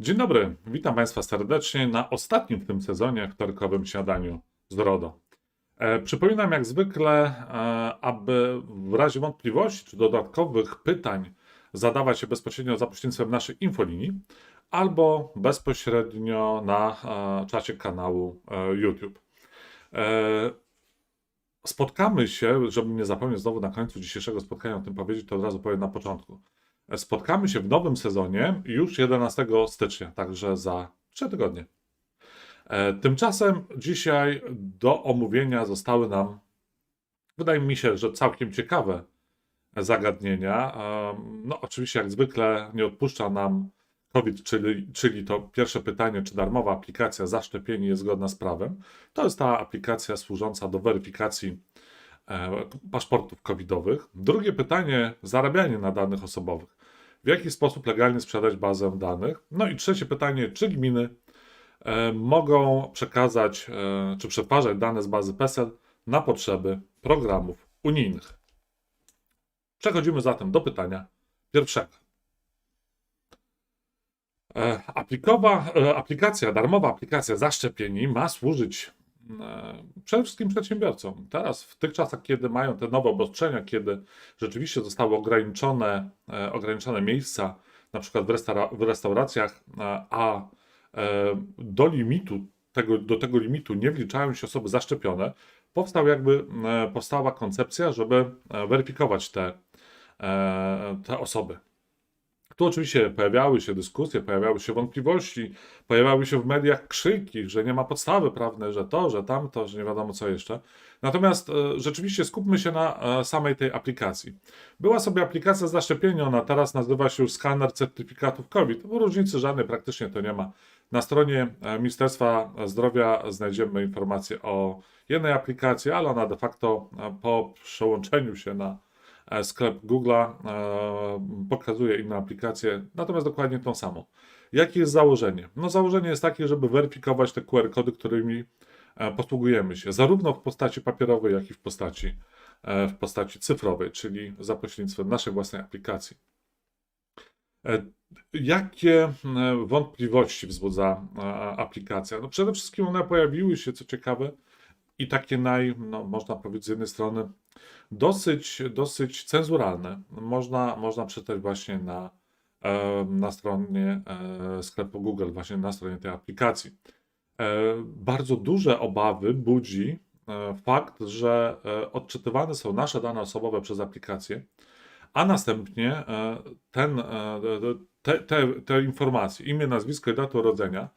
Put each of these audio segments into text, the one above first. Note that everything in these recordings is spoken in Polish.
Dzień dobry, witam Państwa serdecznie na ostatnim w tym sezonie wtorkowym śniadaniu z RODO. E, przypominam jak zwykle, e, aby w razie wątpliwości czy dodatkowych pytań zadawać je bezpośrednio za pośrednictwem naszej infolinii albo bezpośrednio na e, czacie kanału e, YouTube. E, spotkamy się, żebym nie zapomniał znowu na końcu dzisiejszego spotkania o tym powiedzieć, to od razu powiem na początku. Spotkamy się w nowym sezonie już 11 stycznia, także za 3 tygodnie. E, Tymczasem dzisiaj do omówienia zostały nam, wydaje mi się, że całkiem ciekawe zagadnienia. E, No, oczywiście, jak zwykle, nie odpuszcza nam COVID, czyli, czyli to pierwsze pytanie, czy darmowa aplikacja zaszczepienie jest zgodna z prawem. To jest ta aplikacja służąca do weryfikacji e, paszportów covidowych. Drugie pytanie, zarabianie na danych osobowych. W jaki sposób legalnie sprzedać bazę danych? No i trzecie pytanie, czy gminy e, mogą przekazać e, czy przetwarzać dane z bazy PESEL na potrzeby programów unijnych? Przechodzimy zatem do pytania pierwszego. E, Aplikowa, aplikacja, darmowa aplikacja zaszczepieni ma służyć przede wszystkim przedsiębiorcom. Teraz, w tych czasach, kiedy mają te nowe obostrzenia, kiedy rzeczywiście zostały ograniczone, e, ograniczone miejsca, na przykład w, restaura- w restauracjach, e, a e, do limitu, tego, do tego limitu nie wliczają się osoby zaszczepione, powstał jakby, e, powstała koncepcja, żeby e, weryfikować te, e, te osoby. Tu oczywiście pojawiały się dyskusje, pojawiały się wątpliwości, pojawiały się w mediach krzyki, że nie ma podstawy prawnej, że to, że tamto, że nie wiadomo co jeszcze. Natomiast e, rzeczywiście skupmy się na e, samej tej aplikacji. Była sobie aplikacja zaszczepienia, ona teraz nazywa się już skaner certyfikatów COVID. Różnicy żadnej praktycznie to nie ma. Na stronie e, Ministerstwa Zdrowia znajdziemy informacje o jednej aplikacji, ale ona de facto po przełączeniu się na sklep Google'a e, pokazuje inne aplikacje, natomiast dokładnie tą samą. Jakie jest założenie? No założenie jest takie, żeby weryfikować te QR-kody, którymi e, posługujemy się, zarówno w postaci papierowej, jak i w postaci, e, w postaci cyfrowej, czyli za pośrednictwem naszej własnej aplikacji. E, Jakie e, wątpliwości wzbudza e, aplikacja? No przede wszystkim one pojawiły się, co ciekawe, i takie naj, no, można powiedzieć z jednej strony, dosyć, dosyć cenzuralne. Można, można przeczytać właśnie na, e, na stronie e, sklepu Google, właśnie na stronie tej aplikacji. E, Bardzo duże obawy budzi fakt, że odczytywane są nasze dane osobowe przez aplikację, a następnie ten, te, te, te informacje, imię, nazwisko i datę urodzenia,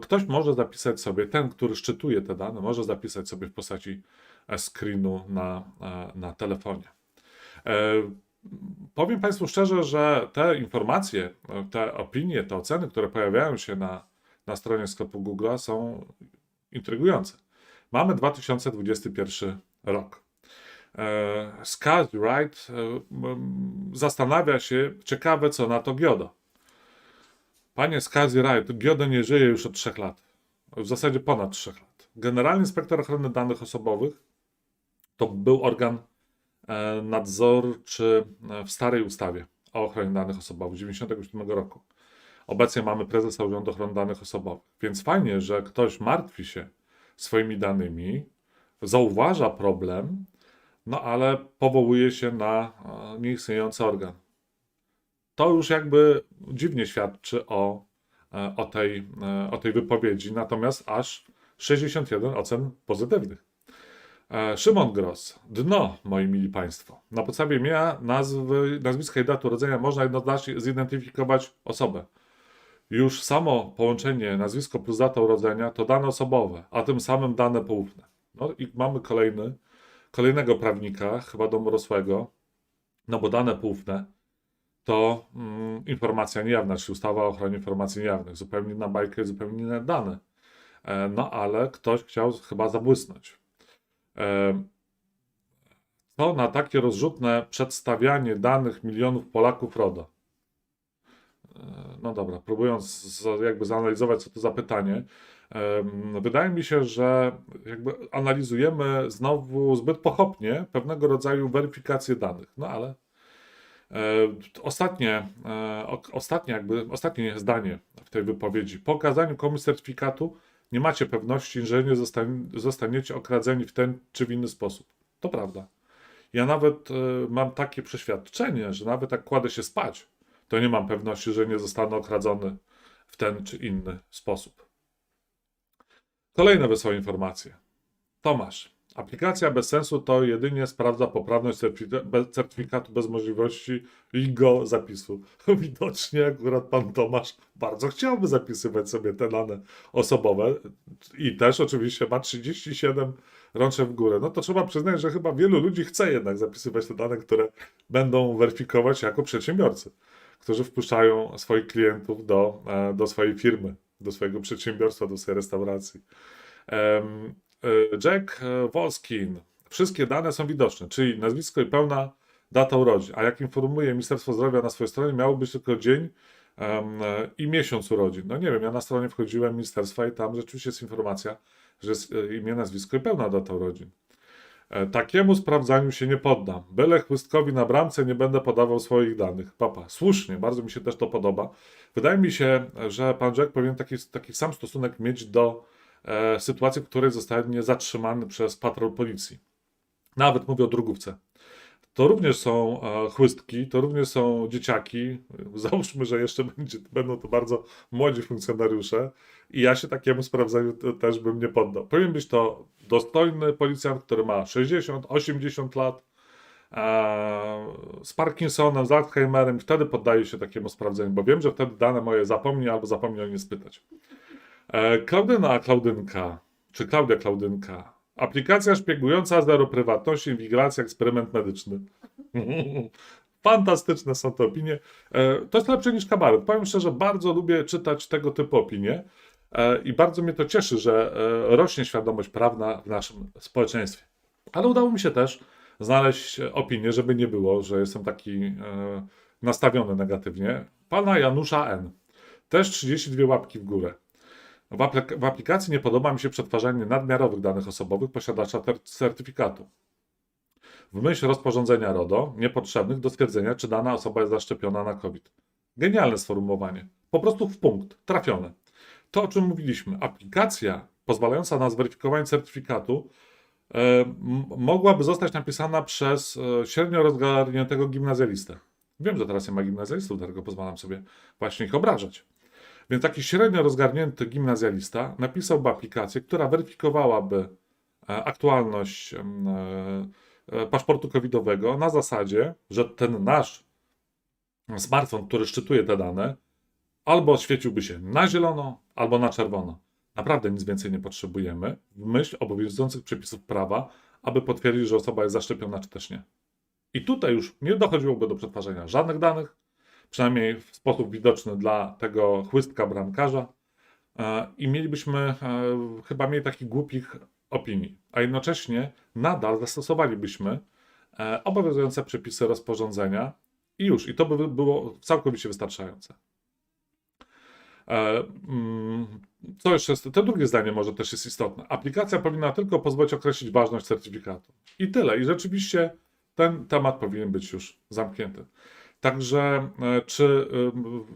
ktoś może zapisać sobie, ten, który szczytuje te dane, może zapisać sobie w postaci screenu na, e, na telefonie. E, Powiem Państwu szczerze, że te informacje, e, te opinie, te oceny, które pojawiają się na, na stronie sklepu Google są intrygujące. Mamy 2021 rok. Scott Wright m, zastanawia się, ciekawe co na to Giodo. Panie Skazi Wright, Giodo nie żyje już od 3 lat. W zasadzie ponad 3 lat. Generalny inspektor ochrony danych osobowych to był organ e, nadzorczy e, w starej ustawie o ochronie danych osobowych z 1997 roku. Obecnie mamy prezesa Urzędu Ochrony Danych Osobowych. Więc fajnie, że ktoś martwi się swoimi danymi, zauważa problem, no ale powołuje się na e, nieistniejący organ. To już jakby dziwnie świadczy o, o, tej, o tej wypowiedzi, natomiast aż 61 ocen pozytywnych. E, Szymon Gross. Dno, moi mili Państwo. Na podstawie imienia, nazwy, nazwiska i daty urodzenia można jednoznacznie zidentyfikować osobę. Już samo połączenie nazwisko plus data urodzenia to dane osobowe, a tym samym dane poufne. No i mamy kolejny, kolejnego prawnika, chyba domorosłego, no bo dane poufne to mm, informacja niejawna, czyli ustawa o ochronie informacji niejawnych. Zupełnie inna bajka i zupełnie inne dane. E, no ale ktoś chciał chyba zabłysnąć. E, Co na takie rozrzutne przedstawianie danych milionów Polaków RODO? E, No dobra, próbując jakby zanalizować, co to za pytanie, wydaje mi się, że jakby analizujemy znowu zbyt pochopnie pewnego rodzaju weryfikację danych. No ale E, Ostatnie, ostatnie, jakby, ostatnie zdanie w tej wypowiedzi. Po okazaniu komuś certyfikatu nie macie pewności, że nie zostaniecie okradzeni w ten czy w inny sposób. To prawda. Ja nawet e, mam takie przeświadczenie, że nawet jak kładę się spać, to nie mam pewności, że nie zostanę okradzony w ten czy inny sposób. Kolejne wesołe informacje. Tomasz. Aplikacja bez sensu to jedynie sprawdza poprawność certyfikatu bez możliwości jego zapisu. Widocznie akurat pan Tomasz bardzo chciałby zapisywać sobie te dane osobowe i też oczywiście ma 37 rączek w górę. No to trzeba przyznać, że chyba wielu ludzi chce jednak zapisywać te dane, które będą weryfikować jako przedsiębiorcy, którzy wpuszczają swoich klientów do, e, do swojej firmy, do swojego przedsiębiorstwa, do swojej restauracji. Jack e, Wolskin. Wszystkie dane są widoczne, czyli nazwisko i pełna data urodzin. A jak informuje Ministerstwo Zdrowia na swojej stronie, miało być tylko dzień e, i miesiąc urodzin. No nie wiem, ja na stronie wchodziłem ministerstwa i tam rzeczywiście jest informacja, że jest e, imię, nazwisko i pełna data urodzin. E, Takiemu sprawdzaniu się nie poddam. Byle chłystkowi na bramce nie będę podawał swoich danych. Papa, słusznie, bardzo mi się też to podoba. Wydaje mi się, że pan Jack powinien taki, taki sam stosunek mieć do e, sytuacji, w której zostanie zatrzymany przez patrol policji. Nawet mówię o drugówce. To również są e, chłystki, to również są dzieciaki. Załóżmy, że jeszcze będzie, będą to bardzo młodzi funkcjonariusze i ja się takiemu sprawdzeniu te- też bym nie poddał. Powinien być to dostojny policjant, który ma 60, 80 lat, e, z Parkinsonem, z Alzheimerem, wtedy poddaję się takiemu sprawdzeniu, bo wiem, że wtedy dane moje zapomni albo zapomni o nie spytać. E, Klaudyna Klaudynka, czy Klaudia Klaudynka. Aplikacja szpiegująca, zero prywatności, inwigilacja, eksperyment medyczny. Fantastyczne są te opinie. E, To jest lepsze niż kabaret. Powiem szczerze, bardzo lubię czytać tego typu opinie e, i bardzo mnie to cieszy, że rośnie świadomość prawna w naszym społeczeństwie. Ale udało mi się też znaleźć opinię, żeby nie było, że jestem taki nastawiony negatywnie. Pana Janusza N. Też 32 łapki w górę. W, aplik- w aplikacji nie podoba mi się przetwarzanie nadmiarowych danych osobowych posiadacza certyfikatu. W myśl rozporządzenia RODO, niepotrzebnych do stwierdzenia, czy dana osoba jest zaszczepiona na COVID. Genialne sformułowanie. Po prostu w punkt, trafione. To, o czym mówiliśmy, aplikacja pozwalająca na zweryfikowanie certyfikatu e, mogłaby zostać napisana przez e, średnio rozgarniętego gimnazjalistę. Wiem, że teraz nie ma gimnazjalistów, dlatego pozwalam sobie właśnie ich obrażać. Więc taki średnio rozgarnięty gimnazjalista napisałby aplikację, która weryfikowałaby e, aktualność e, e, paszportu covidowego na zasadzie, że ten nasz smartfon, który szczytuje te dane, albo świeciłby się na zielono, albo na czerwono. Naprawdę nic więcej nie potrzebujemy w myśl obowiązujących przepisów prawa, aby potwierdzić, że osoba jest zaszczepiona, czy też nie. I tutaj już nie dochodziłoby do przetwarzania żadnych danych, przynajmniej w sposób widoczny dla tego chłystka bramkarza e, i mielibyśmy e, chyba mniej takich głupich opinii, a jednocześnie nadal zastosowalibyśmy e, obowiązujące przepisy rozporządzenia i już, i to by było całkowicie wystarczające. Mm, Co jeszcze jest? To drugie zdanie może też jest istotne. Aplikacja powinna tylko pozwolić określić ważność certyfikatu. I tyle. I rzeczywiście ten temat powinien być już zamknięty. Także, e, czy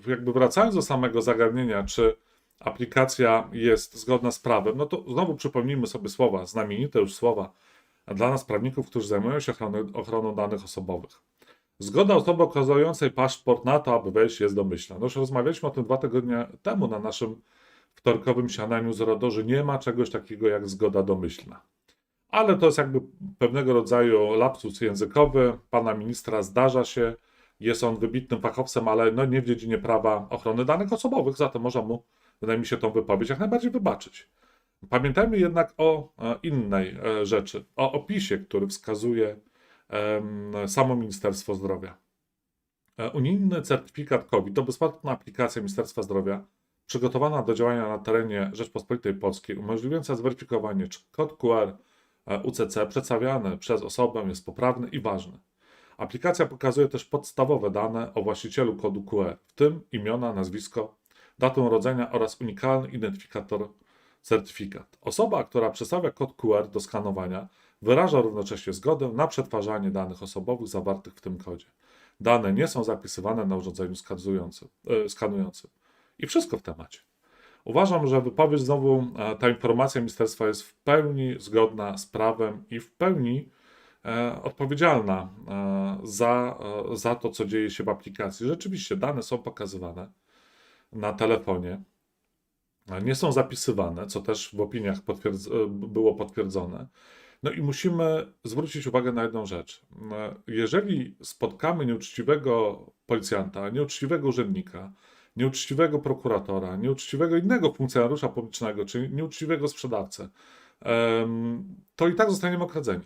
e, jakby wracając do samego zagadnienia, czy aplikacja jest zgodna z prawem, no to znowu przypomnijmy sobie słowa, znamienite już słowa dla nas prawników, którzy zajmują się ochrony, ochroną danych osobowych. Zgoda osoby okazującej paszport na to, aby wejść, jest domyślna. No już rozmawialiśmy o tym dwa tygodnie temu na naszym wtorkowym siadaniu z RODO, że nie ma czegoś takiego jak zgoda domyślna. Ale to jest jakby pewnego rodzaju lapsus językowy. Pana ministra zdarza się, jest on wybitnym fachowcem, ale no nie w dziedzinie prawa ochrony danych osobowych, zatem można mu, wydaje mi się, tą wypowiedź jak najbardziej wybaczyć. Pamiętajmy jednak o e, innej e, rzeczy, o opisie, który wskazuje samo Ministerstwo Zdrowia. E, Unijny certyfikat COVID to bezpłatna aplikacja Ministerstwa Zdrowia przygotowana do działania na terenie Rzeczpospolitej Polskiej, umożliwiająca zweryfikowanie, czy kod QR UCC przedstawiany przez osobę jest poprawny i ważny. Aplikacja pokazuje też podstawowe dane o właścicielu kodu QR, w tym imiona, nazwisko, datę urodzenia oraz unikalny identyfikator certyfikat. Osoba, która przedstawia kod QR do skanowania, wyraża równocześnie zgodę na przetwarzanie danych osobowych zawartych w tym kodzie. dane nie są zapisywane na urządzeniu e, skanującym. I wszystko w temacie. Uważam, że wypowiedź znowu, e, ta informacja ministerstwa jest w pełni zgodna z prawem i w pełni e, odpowiedzialna e, za, e, za to, co dzieje się w aplikacji. Rzeczywiście dane są pokazywane na telefonie, nie są zapisywane, co też w opiniach e, było potwierdzone. No i musimy zwrócić uwagę na jedną rzecz. E, Jeżeli spotkamy nieuczciwego policjanta, nieuczciwego urzędnika, nieuczciwego prokuratora, nieuczciwego innego funkcjonariusza publicznego, czy nieuczciwego sprzedawcę, to i tak zostaniemy okradzeni.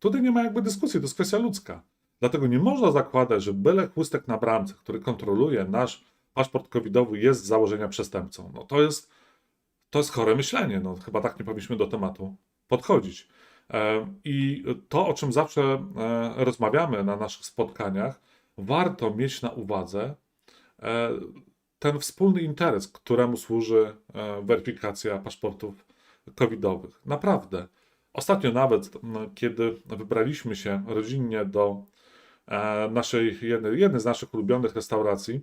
Tutaj nie ma jakby dyskusji, to jest kwestia ludzka. Dlatego nie można zakładać, że byle chłystek na bramce, który kontroluje nasz paszport covidowy, jest z założenia przestępcą. No to jest, to jest chore myślenie. No, chyba tak nie powinniśmy do tematu podchodzić. I to, o czym zawsze e, rozmawiamy na naszych spotkaniach, warto mieć na uwadze e, ten wspólny interes, któremu służy e, weryfikacja paszportów covidowych. Naprawdę. Ostatnio nawet, kiedy wybraliśmy się rodzinnie do e, naszej, jednej, jednej z naszych ulubionych restauracji,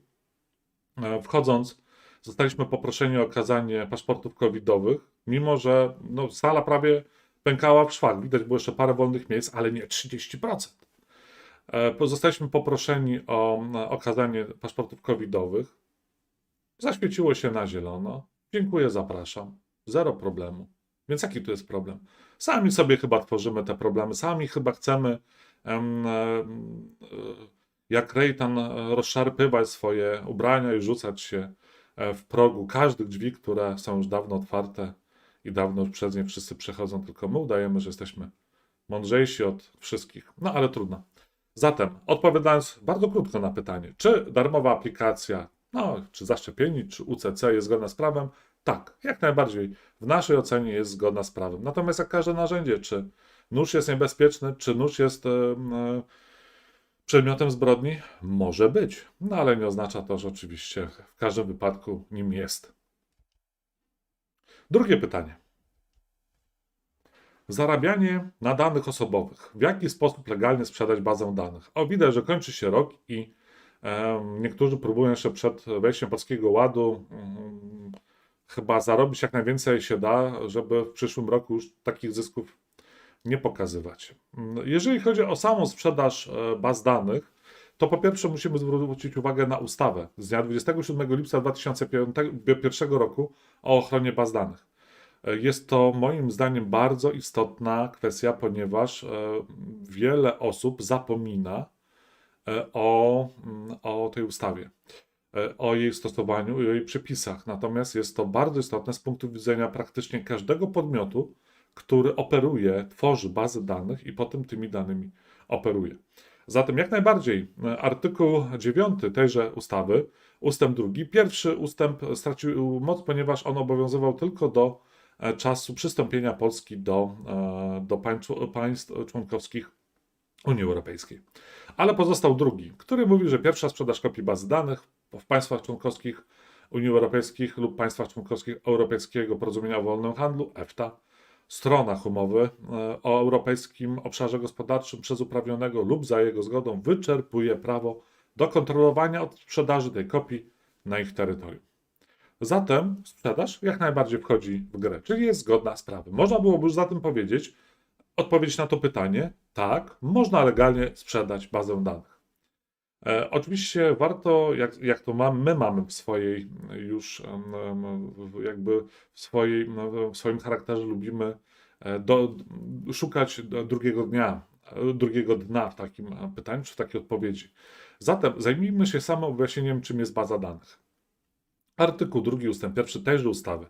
e, wchodząc, zostaliśmy poproszeni o okazanie paszportów covidowych, mimo że no, sala prawie pękała w szwach. Widać było jeszcze parę wolnych miejsc, ale nie 30%. E, Zostaliśmy poproszeni o okazanie paszportów covidowych. Zaświeciło się na zielono. Dziękuję, zapraszam. Zero problemu. Więc jaki tu jest problem? Sami sobie chyba tworzymy te problemy, sami chyba chcemy em, em, e, jak Rejtan e, rozszarpywać swoje ubrania i rzucać się e, w progu każdych drzwi, które są już dawno otwarte i dawno już przez nie wszyscy przechodzą, tylko my udajemy, że jesteśmy mądrzejsi od wszystkich. No ale trudno. Zatem, odpowiadając bardzo krótko na pytanie, czy darmowa aplikacja, no, czy zaszczepieni, czy UCC jest zgodna z prawem? Tak, jak najbardziej. W naszej ocenie jest zgodna z prawem. Natomiast jak każde narzędzie, czy nóż jest niebezpieczny, czy nóż jest e, e, przedmiotem zbrodni? Może być. No ale nie oznacza to, że oczywiście w każdym wypadku nim jest. Drugie pytanie. Zarabianie na danych osobowych. W jaki sposób legalnie sprzedać bazę danych? O, widać, że kończy się rok i em, niektórzy próbują jeszcze przed wejściem Polskiego Ładu mm, chyba zarobić jak najwięcej się da, żeby w przyszłym roku już takich zysków nie pokazywać. Mm, Jeżeli chodzi o samą sprzedaż e, baz danych, to po pierwsze musimy zwrócić uwagę na ustawę z dnia 27 lipca 2001 roku o ochronie baz danych. E, Jest to moim zdaniem bardzo istotna kwestia, ponieważ e, wiele osób zapomina o, mm, o tej ustawie, o jej stosowaniu i o jej przepisach. Natomiast jest to bardzo istotne z punktu widzenia praktycznie każdego podmiotu, który operuje, tworzy bazę danych i potem tymi danymi operuje. Zatem jak najbardziej e, artykuł 9 tejże ustawy, ustęp drugi, pierwszy ustęp stracił moc, ponieważ on obowiązywał tylko do e, czasu przystąpienia Polski do, e, do państw, państw członkowskich Unii Europejskiej. Ale pozostał drugi, który mówi, że pierwsza sprzedaż kopii bazy danych w państwach członkowskich Unii Europejskiej lub państwach członkowskich Europejskiego Porozumienia o Wolnym Handlu EFTA stronach umowy e, o Europejskim Obszarze Gospodarczym przez uprawnionego lub za jego zgodą wyczerpuje prawo do kontrolowania od sprzedaży tej kopii na ich terytorium. Zatem sprzedaż jak najbardziej wchodzi w grę, czyli jest zgodna z prawem. Można byłoby już zatem powiedzieć, odpowiedzieć na to pytanie, tak, można legalnie sprzedać bazę danych. E, oczywiście warto, jak, jak to mam, my mamy w swojej już jakby w, swojej, no, w swoim charakterze lubimy e, do, szukać drugiego dnia, e, drugiego dna w takim e, pytaniu, czy w takiej odpowiedzi. Zatem zajmijmy się samym wyjaśnieniem, czym jest baza danych. Artykuł 2 ustęp 1 tejże ustawy.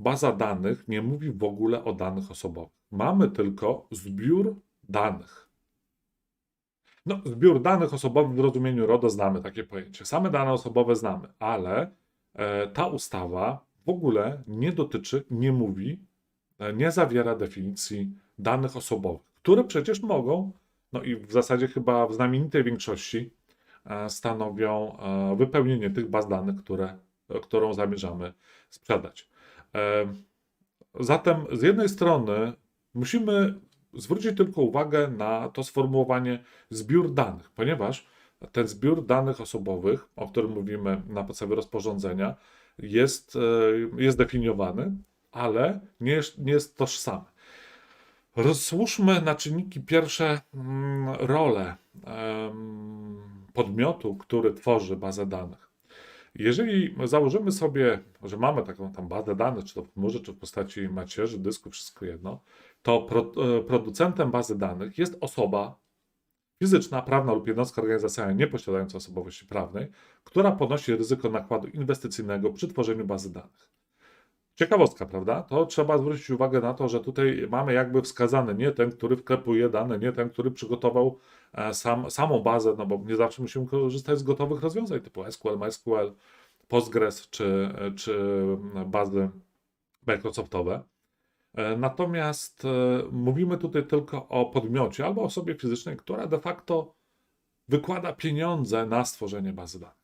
Baza danych nie mówi w ogóle o danych osobowych. Mamy tylko zbiór danych. No, zbiór danych osobowych w rozumieniu RODO znamy takie pojęcie. Same dane osobowe znamy, ale e, ta ustawa w ogóle nie dotyczy, nie mówi, e, nie zawiera definicji danych osobowych, które przecież mogą, no i w zasadzie chyba w znamienitej większości e, stanowią e, wypełnienie tych baz danych, które, e, którą zamierzamy sprzedać. E, Zatem z jednej strony musimy zwrócić tylko uwagę na to sformułowanie zbiór danych, ponieważ ten zbiór danych osobowych, o którym mówimy na podstawie rozporządzenia, jest, e, jest definiowany, ale nie jest, nie jest tożsamy. Rozłóżmy na czynniki pierwsze mm, rolę podmiotu, który tworzy bazę danych. Jeżeli założymy sobie, że mamy taką tam bazę danych, czy to w czy w postaci macierzy, dysku, wszystko jedno, to pro, e, producentem bazy danych jest osoba fizyczna, prawna lub jednostka organizacyjna nieposiadająca osobowości prawnej, która ponosi ryzyko nakładu inwestycyjnego przy tworzeniu bazy danych. Ciekawostka, prawda? To trzeba zwrócić uwagę na to, że tutaj mamy jakby wskazane nie ten, który wklepuje dane, nie ten, który przygotował sam, samą bazę, no bo nie zawsze musimy korzystać z gotowych rozwiązań typu SQL, MySQL, Postgres czy, czy bazy Microsoftowe. E, Natomiast e, mówimy tutaj tylko o podmiocie albo osobie fizycznej, która de facto wykłada pieniądze na stworzenie bazy danych.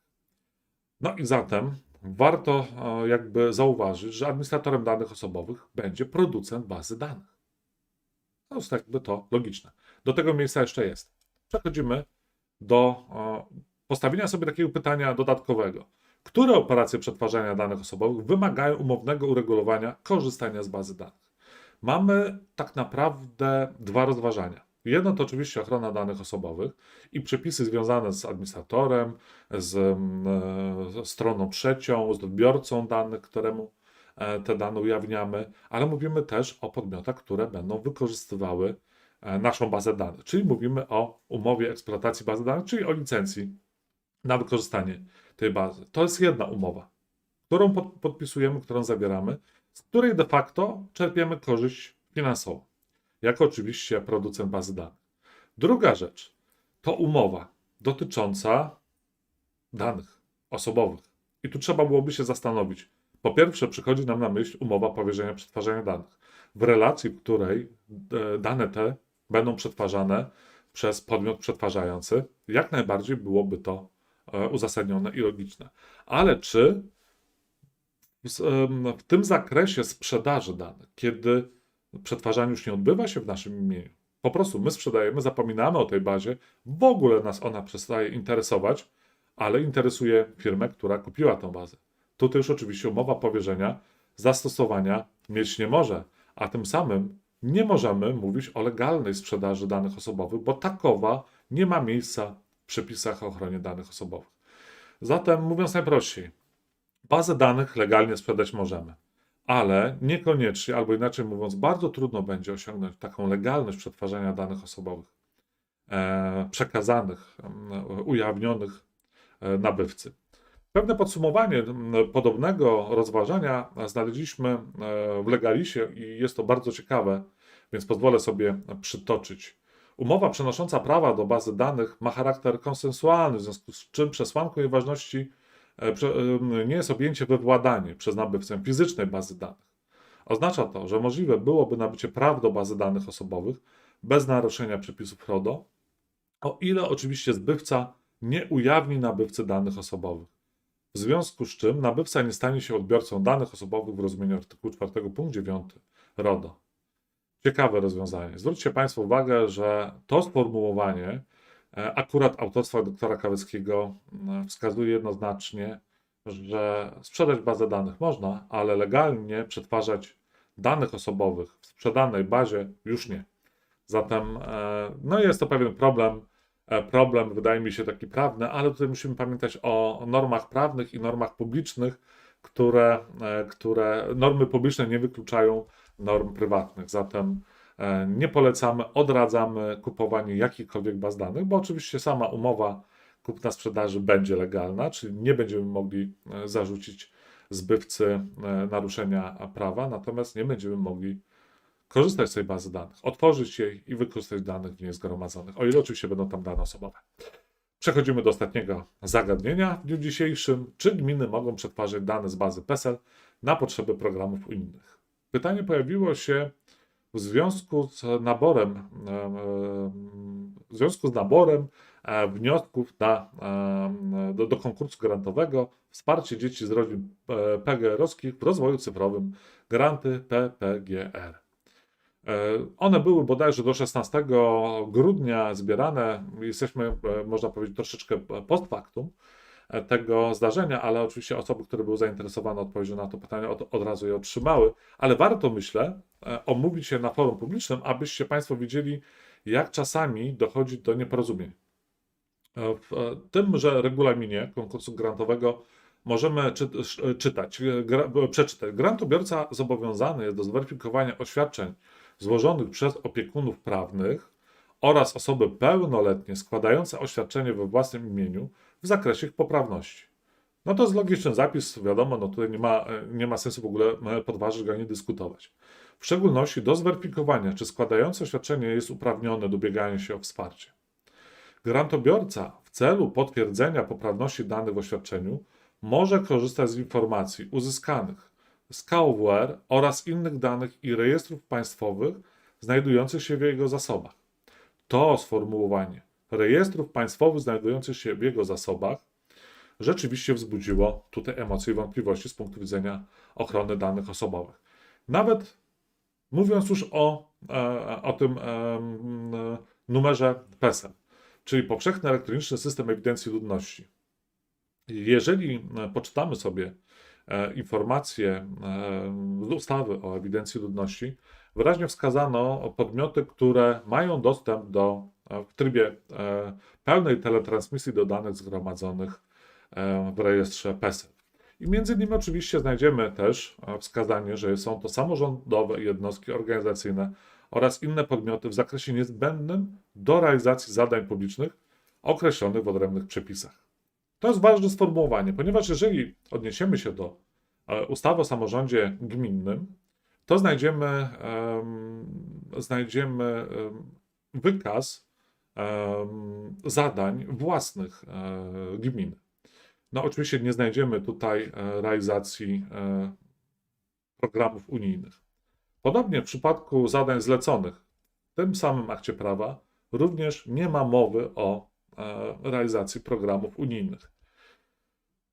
No i zatem warto e, jakby zauważyć, że administratorem danych osobowych będzie producent bazy danych. To jest jakby to logiczne. Do tego miejsca jeszcze jest. Przechodzimy do e, postawienia sobie takiego pytania dodatkowego. Które operacje przetwarzania danych osobowych wymagają umownego uregulowania korzystania z bazy danych? Mamy tak naprawdę dwa rozważania. Jedno to oczywiście ochrona danych osobowych i przepisy związane z administratorem, z mm, e, stroną trzecią, z odbiorcą danych, któremu e, te dane ujawniamy, ale mówimy też o podmiotach, które będą wykorzystywały naszą bazę danych, czyli mówimy o umowie eksploatacji bazy danych, czyli o licencji na wykorzystanie tej bazy. To jest jedna umowa, którą pod, podpisujemy, którą zawieramy, z której de facto czerpiemy korzyść finansową jako oczywiście producent bazy danych. Druga rzecz to umowa dotycząca danych osobowych. I tu trzeba byłoby się zastanowić. Po pierwsze, przychodzi nam na myśl umowa powierzenia przetwarzania danych, w relacji, w której e, dane te będą przetwarzane przez podmiot przetwarzający, jak najbardziej byłoby to e, uzasadnione i logiczne. Ale czy w, tym zakresie sprzedaży danych, kiedy przetwarzanie już nie odbywa się w naszym imieniu. Po prostu my sprzedajemy, zapominamy o tej bazie, w ogóle nas ona przestaje interesować, ale interesuje firmę, która kupiła tę bazę. Tutaj już oczywiście umowa powierzenia zastosowania mieć nie może, a tym samym nie możemy mówić o legalnej sprzedaży danych osobowych, bo takowa nie ma miejsca w przepisach o ochronie danych osobowych. Zatem, mówiąc najprościej, bazę danych legalnie sprzedać możemy ale niekoniecznie, albo inaczej mówiąc, bardzo trudno będzie osiągnąć taką legalność przetwarzania danych osobowych e, przekazanych, ujawnionych e, nabywcy. Pewne podsumowanie podobnego rozważania znaleźliśmy e, w Legalisie i jest to bardzo ciekawe, więc pozwolę sobie przytoczyć. Umowa przenosząca prawa do bazy danych ma charakter konsensualny, w związku z czym przesłanką jej ważności E, nie jest objęcie we władanie przez nabywcę fizycznej bazy danych. Oznacza to, że możliwe byłoby nabycie praw do bazy danych osobowych bez naruszenia przepisów RODO, o ile oczywiście zbywca nie ujawni nabywcy danych osobowych. W związku z czym nabywca nie stanie się odbiorcą danych osobowych w rozumieniu artykułu 4 punkt 9 RODO. Ciekawe rozwiązanie. Zwróćcie Państwo uwagę, że to sformułowanie E, akurat autorstwa doktora Kaweckiego wskazuje jednoznacznie, że sprzedać bazę danych można, ale legalnie przetwarzać danych osobowych w sprzedanej bazie już nie. Zatem e, no jest to pewien problem. E, problem, wydaje mi się, taki prawny, ale tutaj musimy pamiętać o normach prawnych i normach publicznych, które, które normy publiczne nie wykluczają norm prywatnych. Zatem E, nie polecamy, odradzamy kupowanie jakichkolwiek baz danych, bo oczywiście sama umowa kupna sprzedaży będzie legalna, czyli nie będziemy mogli e, zarzucić zbywcy e, naruszenia prawa, natomiast nie będziemy mogli korzystać z tej bazy danych, otworzyć jej i wykorzystać danych w niej zgromadzonych, o ile oczywiście będą tam dane osobowe. Przechodzimy do ostatniego zagadnienia w dniu dzisiejszym. Czy gminy mogą przetwarzać dane z bazy PESEL na potrzeby programów unijnych? Pytanie pojawiło się w związku z naborem, e, e, w związku z naborem e, wniosków na, do, do konkursu grantowego wsparcie dzieci z rodzin PGR-owskich w rozwoju cyfrowym, granty PPGR. E, One były bodajże do 16 grudnia zbierane. Jesteśmy, e, można powiedzieć, troszeczkę post factum e, tego zdarzenia, ale oczywiście osoby, które były zainteresowane odpowiedzią na to pytanie, od, od razu je otrzymały. Ale warto, myślę, omówić je na forum publicznym, abyście Państwo widzieli, jak czasami dochodzi do nieporozumień. W tymże regulaminie konkursu grantowego możemy czy, czytać, gra, przeczytać. Grantobiorca zobowiązany jest do zweryfikowania oświadczeń złożonych przez opiekunów prawnych oraz osoby pełnoletnie składające oświadczenie we własnym imieniu w zakresie ich poprawności. No to jest logiczny zapis, wiadomo, no tutaj nie ma, nie ma sensu w ogóle e, podważyć go ani dyskutować. W szczególności do zweryfikowania, czy składający oświadczenie jest uprawniony do ubiegania się o wsparcie. Grantobiorca w celu potwierdzenia poprawności danych w oświadczeniu może korzystać z informacji uzyskanych z KOWR oraz innych danych i rejestrów państwowych znajdujących się w jego zasobach. To sformułowanie rejestrów państwowych znajdujących się w jego zasobach rzeczywiście wzbudziło tutaj emocje i wątpliwości z punktu widzenia ochrony danych osobowych. Nawet mówiąc już o, e, o tym em, e, numerze PESEL, czyli Powszechny Elektroniczny System Ewidencji Ludności. Jeżeli e, poczytamy sobie e, informacje e, z ustawy o ewidencji ludności, wyraźnie wskazano podmioty, które mają dostęp do e, w trybie e, pełnej teletransmisji do danych zgromadzonych e, w rejestrze PESEL. I między innymi oczywiście znajdziemy też e, wskazanie, że są to samorządowe jednostki organizacyjne oraz inne podmioty w zakresie niezbędnym do realizacji zadań publicznych określonych w odrębnych przepisach. To jest ważne sformułowanie, ponieważ jeżeli odniesiemy się do e, ustawy o samorządzie gminnym, to znajdziemy, em, znajdziemy em, wykaz zadań własnych e, gmin. No, oczywiście nie znajdziemy tutaj e, realizacji programów unijnych. Podobnie w przypadku zadań zleconych w tym samym akcie prawa również nie ma mowy o realizacji programów unijnych.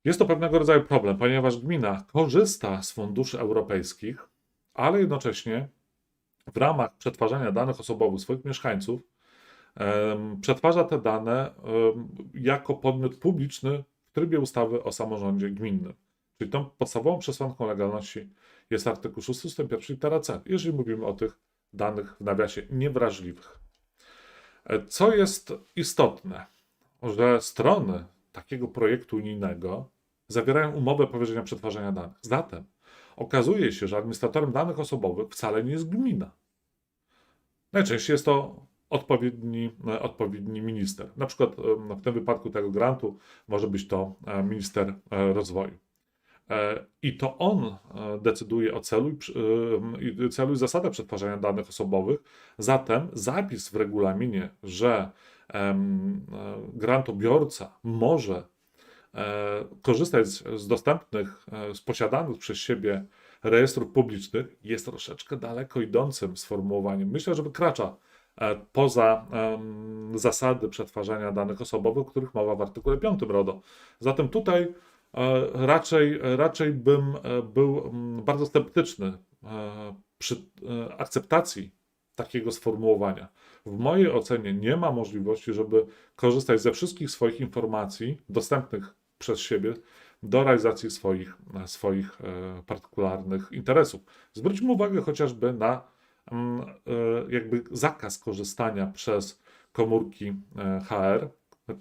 Jest to pewnego rodzaju problem, ponieważ gmina korzysta z funduszy europejskich, ale jednocześnie w ramach przetwarzania danych osobowych swoich mieszkańców przetwarza te dane jako podmiot publiczny w trybie ustawy o samorządzie gminnym. Czyli tą podstawową przesłanką legalności jest artykuł 6 ust. 1 litera C, jeżeli mówimy o tych danych w nawiasie niewrażliwych. E, Co jest istotne, że strony takiego projektu unijnego zawierają umowę powierzenia przetwarzania danych. Zatem okazuje się, że administratorem danych osobowych wcale nie jest gmina. Najczęściej jest to odpowiedni, odpowiedni minister. Na przykład w tym wypadku tego grantu może być to e, minister e, rozwoju. E, I to on decyduje o celu i, celu i zasadach przetwarzania danych osobowych. Zatem zapis w regulaminie, że grantobiorca może e, korzystać z, dostępnych, e, z posiadanych przez siebie rejestrów publicznych, jest troszeczkę daleko idącym sformułowaniem. Myślę, że wykracza e, poza zasady przetwarzania danych osobowych, o których mowa w artykule 5 RODO. Zatem tutaj e, raczej, raczej bym e, był mm, bardzo sceptyczny e, przy e, akceptacji takiego sformułowania. W mojej ocenie nie ma możliwości, żeby korzystać ze wszystkich swoich informacji dostępnych przez siebie do realizacji swoich, swoich e, partykularnych interesów. Zwróćmy uwagę chociażby na mm, e, jakby zakaz korzystania przez komórki e, HR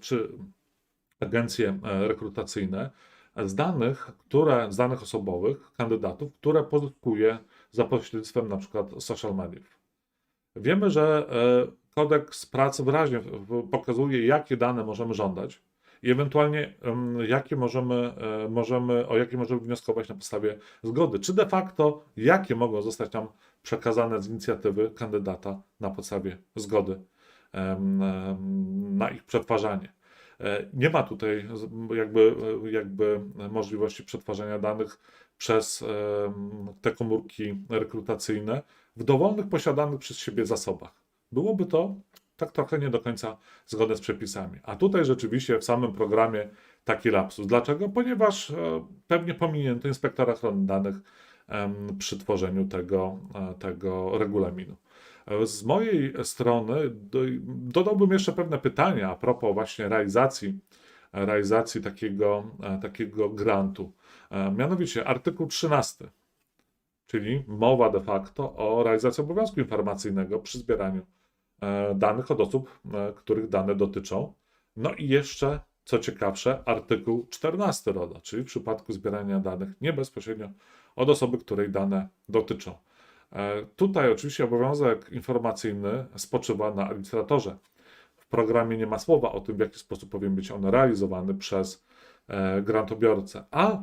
czy agencje e, rekrutacyjne z danych, które, z danych osobowych kandydatów, które pozyskuje za pośrednictwem na przykład social mediów. Wiemy, że e, kodeks pracy wyraźnie pokazuje, jakie dane możemy żądać i ewentualnie jakie możemy, e, możemy, o jakie możemy wnioskować na podstawie zgody, czy de facto jakie mogą zostać nam przekazane z inicjatywy kandydata na podstawie zgody na ich przetwarzanie. E, Nie ma tutaj jakby, jakby możliwości przetwarzania danych przez te komórki rekrutacyjne w dowolnych posiadanych przez siebie zasobach. Byłoby to tak trochę nie do końca zgodne z przepisami. A tutaj rzeczywiście w samym programie taki lapsus. Dlaczego? Ponieważ e, pewnie pominięto inspektora ochrony danych przy tworzeniu tego, e, tego regulaminu. E, Z mojej strony do, dodałbym jeszcze pewne pytania a propos właśnie realizacji, realizacji takiego, takiego grantu. E, Mianowicie artykuł 13, czyli mowa de facto o realizacji obowiązku informacyjnego przy zbieraniu e, danych od osób, e, których dane dotyczą. No i jeszcze, co ciekawsze, artykuł 14 RODO, czyli w przypadku zbierania danych nie bezpośrednio od osoby, której dane dotyczą. Tutaj oczywiście obowiązek informacyjny spoczywa na administratorze. W programie nie ma słowa o tym, w jaki sposób powinien być on realizowany przez grantobiorcę, a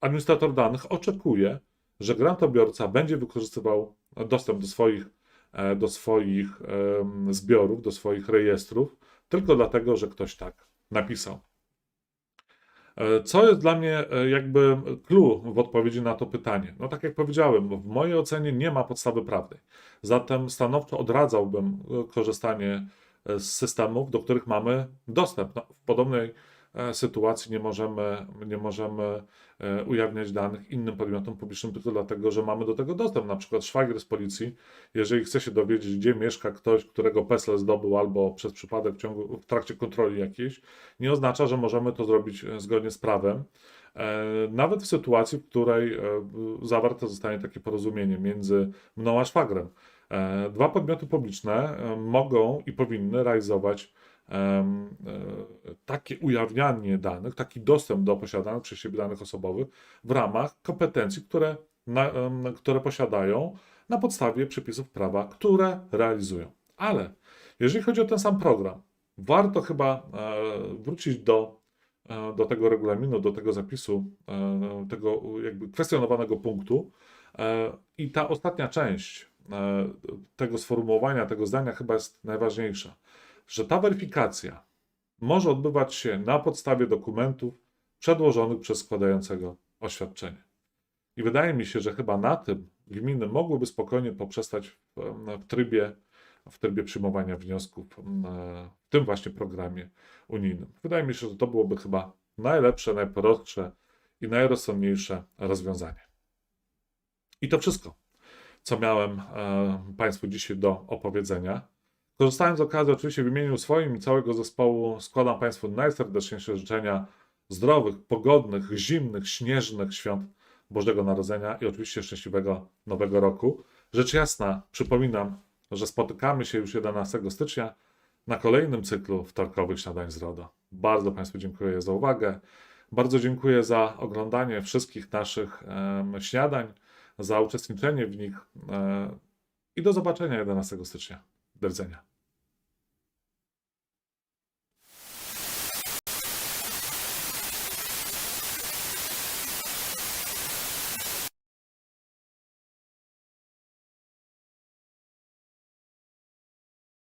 administrator danych oczekuje, że grantobiorca będzie wykorzystywał dostęp do swoich, e, do swoich zbiorów, do swoich rejestrów, tylko dlatego, że ktoś tak napisał. E, Co jest dla mnie e, jakby clue w odpowiedzi na to pytanie? No tak jak powiedziałem, w mojej ocenie nie ma podstawy prawnej. Zatem stanowczo odradzałbym korzystanie z systemów, do których mamy dostęp. No, w podobnej sytuacji nie możemy, nie możemy e, ujawniać danych innym podmiotom publicznym tylko dlatego, że mamy do tego dostęp. Na przykład szwagier z policji, jeżeli chce się dowiedzieć, gdzie mieszka ktoś, którego PESEL zdobył albo przez przypadek w, ciągu, w trakcie kontroli jakiejś, nie oznacza, że możemy to zrobić e, zgodnie z prawem. E, Nawet w sytuacji, w której e, zawarte zostanie takie porozumienie między mną a szwagrem. E, Dwa podmioty publiczne e, mogą i powinny realizować e, takie ujawnianie danych, taki dostęp do posiadanych przez siebie danych osobowych w ramach kompetencji, które, na, które posiadają na podstawie przepisów prawa, które realizują. Ale jeżeli chodzi o ten sam program, warto chyba e, wrócić do, e, do tego regulaminu, do tego zapisu, e, tego jakby kwestionowanego punktu. E, I ta ostatnia część e, tego sformułowania, tego zdania chyba jest najważniejsza, że ta weryfikacja może odbywać się na podstawie dokumentów przedłożonych przez składającego oświadczenie. I wydaje mi się, że chyba na tym gminy mogłyby spokojnie poprzestać w, w trybie, w trybie przyjmowania wniosków e, w tym właśnie programie unijnym. Wydaje mi się, że to byłoby chyba najlepsze, najprostsze i najrozsądniejsze rozwiązanie. I to wszystko, co miałem e, Państwu dzisiaj do opowiedzenia. Korzystając z okazji, oczywiście w imieniu swoim i całego zespołu składam Państwu najserdeczniejsze życzenia zdrowych, pogodnych, zimnych, śnieżnych świąt Bożego Narodzenia i oczywiście szczęśliwego Nowego Roku. Rzecz jasna, przypominam, że spotykamy się już 11 stycznia na kolejnym cyklu wtorkowych śniadań z RODO. Bardzo Państwu dziękuję za uwagę. Bardzo dziękuję za oglądanie wszystkich naszych em, śniadań, za uczestniczenie w nich e, i do zobaczenia 11 stycznia. Do widzenia.